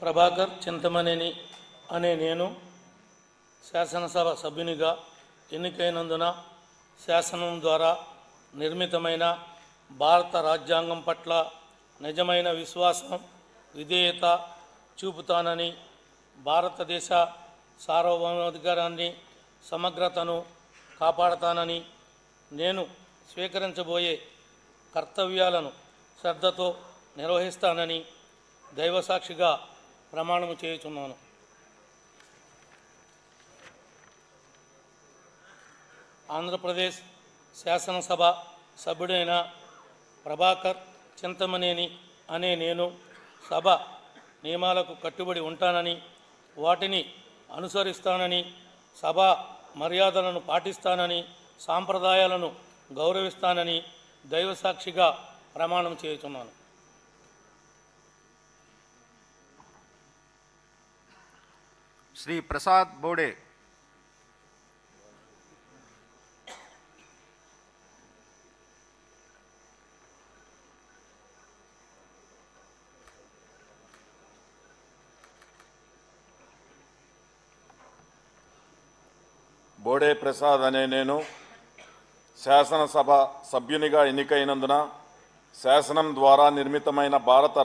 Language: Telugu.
ప్రభాకర్ చింతమనేని అనే నేను శాసనసభ సభ్యునిగా ఎన్నికైనందున శాసనం ద్వారా నిర్మితమైన భారత రాజ్యాంగం పట్ల నిజమైన విశ్వాసం విధేయత చూపుతానని భారతదేశ సార్వభౌమాధికారాన్ని సమగ్రతను కాపాడతానని నేను స్వీకరించబోయే కర్తవ్యాలను శ్రద్ధతో నిర్వహిస్తానని దైవసాక్షిగా ప్రమాణము చేయుచున్నాను. ఆంధ్రప్రదేశ్ శాసనసభ సభ్యుడైన ప్రభాకర్ చింతమనేని అనే నేను సభ నియమాలకు కట్టుబడి ఉంటానని వాటిని అనుసరిస్తానని సభ మర్యాదలను పాటిస్తానని సాంప్రదాయాలను గౌరవిస్తానని దైవసాక్షిగా ప్రమాణం చేయుచున్నాను. శ్రీ ప్రసాద్ బోడే. బోడే ప్రసాద్ అనే నేను శాసనసభ సభ్యునిగా ఎన్నికైనందున శాసనం ద్వారా నిర్మితమైన భారత